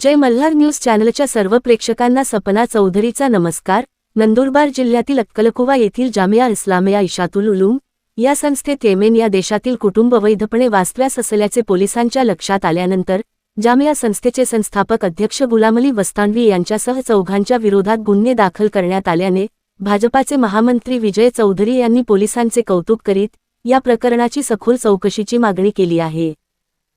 जय Malhar news चॅनलच्या सर्व प्रेक्षकांना सपना चौधरीचा नमस्कार. नंदुरबार जिल्ह्यातील अक्कलकुवा येथील जामिया इस्लामिया इशातुल उलूम या संस्थेत येमेन या देशातील कुटुंब वैधपणे वास्तव्यास असल्याचे पोलिसांच्या लक्षात आल्यानंतर जामिया संस्थेचे संस्थापक अध्यक्ष गुलामली वस्तांडवी यांच्यासह चौघांच्या विरोधात गुन्हे दाखल करण्यात आल्याने भाजपाचे महामंत्री विजय चौधरी यांनी पोलिसांचे कौतुक करीत या प्रकरणाची सखोल चौकशीची मागणी केली आहे.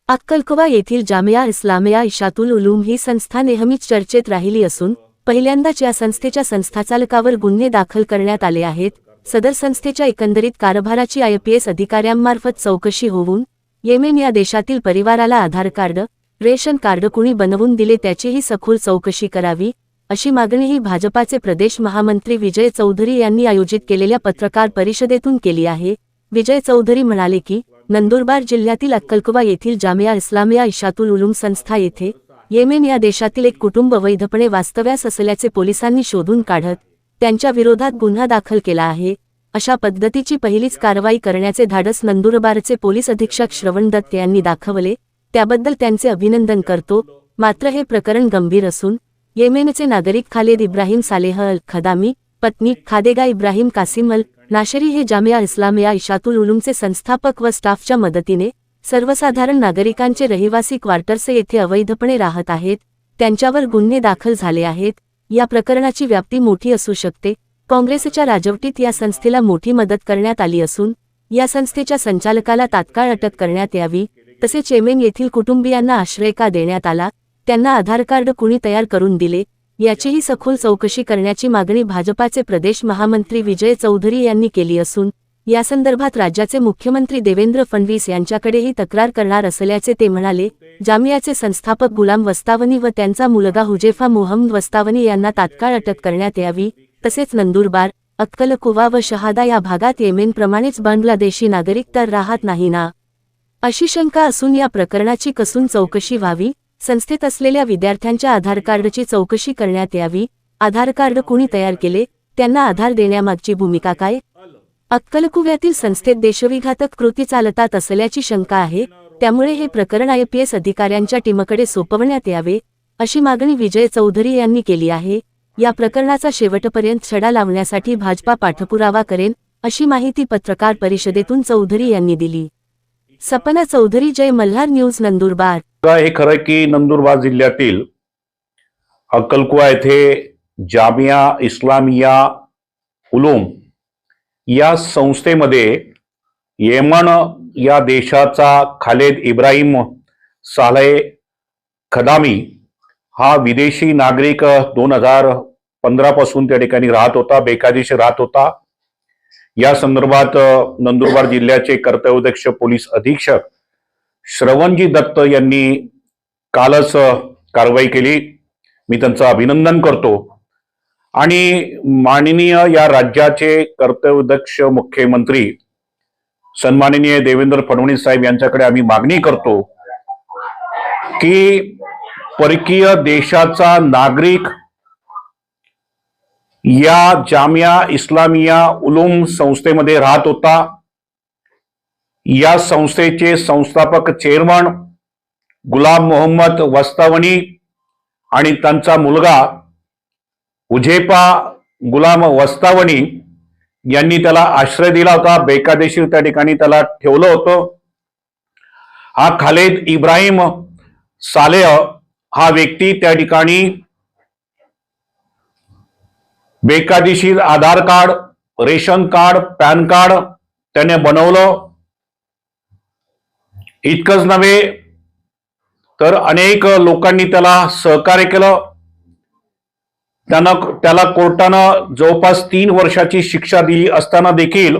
अक्कलकुवा येथील जामिया इस्लामिया इशातुल उलूम ही संस्था नेहमीच चर्चेत राहिली असून पहिल्यांदाच या संस्थेच्या संस्थाचालकावर गुन्हे दाखल करण्यात आले आहेत. सदर संस्थेच्या एकंदरीत कारभाराची आयपीएस अधिकाऱ्यांमार्फत चौकशी होऊन येमेन या देशातील परिवाराला आधार कार्ड रेशन कार्ड कुणी बनवून दिले त्याचीही सखोल चौकशी करावी अशी मागणीही भाजपाचे प्रदेश महामंत्री विजय चौधरी यांनी आयोजित केलेल्या पत्रकार परिषदेतून केली आहे. विजय चौधरी म्हणाले की नंदुरबार जिल्ह्यातील अक्कलकुवा येथील जामिया इस्लामिया इशातुल उलूम संस्था येथे येमेन या देशातील एक कुटुंब वैधपणे वास्तव्यास असल्याचे पोलिसांनी शोधून काढत त्यांच्या विरोधात गुन्हा दाखल केला आहे. अशा पद्धतीची पहिलीच कारवाई करण्याचे धाडस नंदुरबारचे पोलीस अधीक्षक श्रवण दत्त यांनी दाखवले. त्याबद्दल त्यांचे अभिनंदन करतो. मात्र हे प्रकरण गंभीर असून येमेनचे नागरिक खालेद इब्राहिम सालेह अल खदामी पत्नी खादेगा इब्राहिम कासिम अल नाशरी हे जामिया इस्लामिया इशातुल उलूमचे संस्थापक व स्टाफच्या मदतीने सर्वसाधारण नागरिकांचे रहिवासी क्वार्टर्स येथे अवैधपणे राहत आहेत त्यांच्यावर गुन्हे दाखल झाले आहेत या प्रकरणाची व्याप्ती मोठी असू शकते काँग्रेसच्या राजवटीत या संस्थेला मोठी मदत करण्यात आली असून या संस्थेच्या संचालकाला तात्काळ अटक करण्यात यावी तसेच चेमेन येथील कुटुंबियांना आश्रय का देण्यात आला त्यांना आधार कार्ड कुणी तयार करून दिले याचीही सखोल चौकशी करण्याची मागणी भाजपाचे प्रदेश महामंत्री विजय चौधरी यांनी केली असून यासंदर्भात राज्याचे मुख्यमंत्री देवेंद्र फडणवीस यांच्याकडेही तक्रार करणार असल्याचे ते म्हणाले. जामियाचे संस्थापक गुलाम वस्तावनी व त्यांचा मुलगा हुजेफा मोहम्मद वस्तावनी यांना तात्काळ अटक करण्यात यावी तसेच नंदुरबार अक्कलकुवा व शहादा या भागात येमेनप्रमाणेच बांगलादेशी नागरिक तर राहत नाही ना? अशी शंका असून या प्रकरणाची कसून चौकशी व्हावी? संस्थेत असलेल्या विद्यार्थ्यांच्या आधार कार्डची चौकशी करण्यात यावी. आधार कार्ड कुणी तयार केले? त्यांना आधार देण्यामागची भूमिका काय? अक्कलकुव्यातील संस्थेत देशविघातक कृती चालतात असल्याची शंका आहे. त्यामुळे हे प्रकरण आयपीएस अधिकाऱ्यांच्या टीमकडे सोपवण्यात यावे अशी मागणी विजय चौधरी यांनी केली आहे. या प्रकरणाचा शेवटपर्यंत छडा लावण्यासाठी भाजपा पाठपुरावा करेन अशी माहिती पत्रकार परिषदेतून चौधरी यांनी दिली. सपना चौधरी जय मल्हार न्यूज नंदुरबार. हे खरं की नंदुरबार जिल्ह्यातील अक्कलकुवा येथे जामिया इस्लामिया उलूम या संस्थेमध्ये येमन या देशाचा खालेद इब्राहिम साले खदामी हा विदेशी नागरिक दोन हजार पंधरा पासून त्या ठिकाणी राहत होता बेकायदेशीर राहत होता. या संदर्भात नंदुरबार जिल्ह्याचे कर्तव्यदक्ष पोलीस अधीक्षक श्रवणजी दत्त यांनी कालच कारवाई केली. मी त्यांचं अभिनंदन करतो. आणि माननीय या राज्याचे कर्तव्यदक्ष मुख्यमंत्री सन्माननीय देवेंद्र फडणवीस साहेब यांच्याकडे आम्ही मागणी करतो की परकीय देशाचा नागरिक या जामिया इस्लामिया उलूम संस्थेमध्ये राहत होता. या संस्थेचे संस्थापक चेअरमन गुलाम मोहम्मद वस्तावणी आणि त्यांचा मुलगा उझेपा गुलाम वस्तावणी यांनी त्याला आश्रय दिला होता. बेकायदेशीर त्या ठिकाणी त्याला ठेवलं होतं. हा खालेद इब्राहिम सालेह हा व्यक्ती त्या ठिकाणी बेकायदेशीर Aadhaar card ration card PAN card त्याने बनवलं. इतकंच नव्हे तर अनेक लोकांनी त्याला सहकार्य केलं. त्यानं त्याला कोर्टानं जवळपास तीन वर्षाची शिक्षा दिली असताना देखील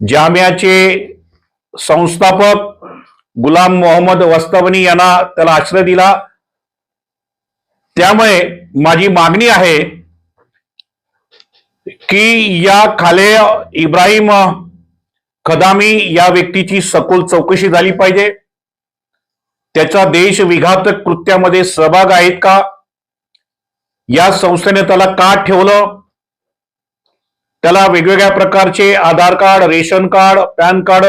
जामियाचे संस्थापक गुलाम मोहम्मद वस्तावनी यांना त्याला आश्रय दिला. त्यामुळे माझी मागणी आहे की या खाले इब्राहिम खदामी या व्यक्तीची सखोल चौकशी झाली पाहिजे. त्याचा देश विघातक कृत्यामध्ये सहभाग आहेत का? या संस्थेने त्याला का ठेवलं? त्याला वेगवेगळ्या प्रकारचे Aadhaar card ration card PAN card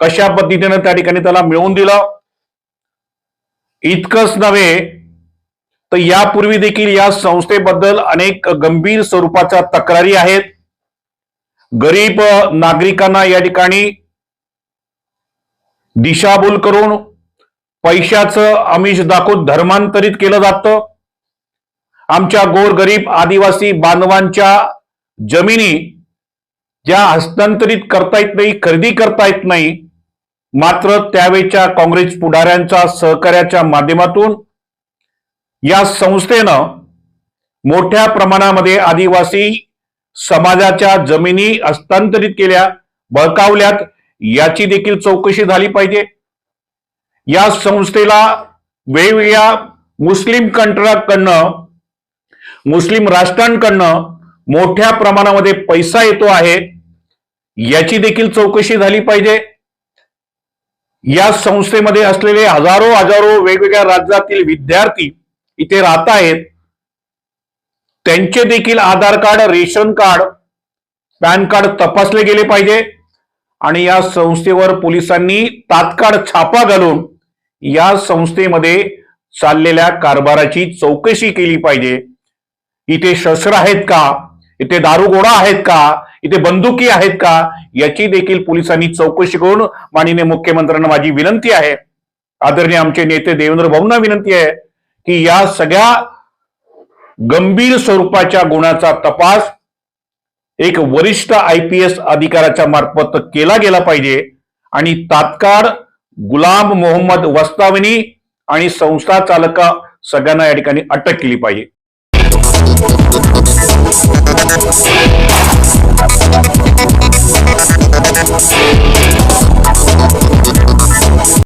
कशा पद्धतीने त्या ठिकाणी त्याला मिळवून दिलं? इतकंच नव्हे तर यापूर्वी देखील या संस्थेबद्दल अनेक गंभीर स्वरूपाच्या तक्रारी आहेत. गरीब नागरिकांना या ठिकाणी दिशाभूल करून पैशाचं आमिष दाखवून धर्मांतरित केलं जातं. आमच्या गोरगरीब आदिवासी बांधवांच्या जमिनी ज्या हस्तांतरित करता येत नाही खरेदी करता येत नाही मात्र त्यावेळच्या काँग्रेस पुढाऱ्यांच्या सहकार्याच्या माध्यमातून या संस्थेनं मोठ्या प्रमाणामध्ये आदिवासी समाजाच्या जमिनी हस्तांतरित केल्या बळकावल्यात याची देखील चौकशी झाली पाहिजे. या संस्थेला वेगवेगळ्या मुस्लिम कंट्राकडनं मुस्लिम राष्ट्रांकडनं मोठ्या प्रमाणामध्ये पैसा येतो आहे याची देखील चौकशी झाली पाहिजे. या संस्थेमध्ये असलेले हजारो हजारो वेगवेगळ्या राज्यातील विद्यार्थी इथे राहत आहेत. त्यांचे देखील Aadhaar card ration card PAN card तपासले गेले पाहिजे. आणि या संस्थेवर पोलिसांनी तात्काळ छापा घालून या संस्थेमध्ये चाललेल्या कारभाराची चौकशी केली पाहिजे. इथे शस्त्र आहेत का? इथे दारुगोळा आहेत का? इथे बंदुकी आहेत का? याची देखील पोलिसांनी चौकशी करून माननीय मुख्यमंत्र्यांना माझी विनंती आहे. आदरणीय आमचे नेते देवेंद्र भाऊंना विनंती आहे की या सगळ्या गंभीर स्वरूपाच्या गुन्ह्याचा तपास एक वरिष्ठ आय पी एस अधिकाऱ्याच्या मार्फत केला गेला पाहिजे आणि तात्काळ गुलाम मोहम्मद वस्तावनी आणि संस्था चालक सगळ्यांना या ठिकाणी अटक केली पाहिजे.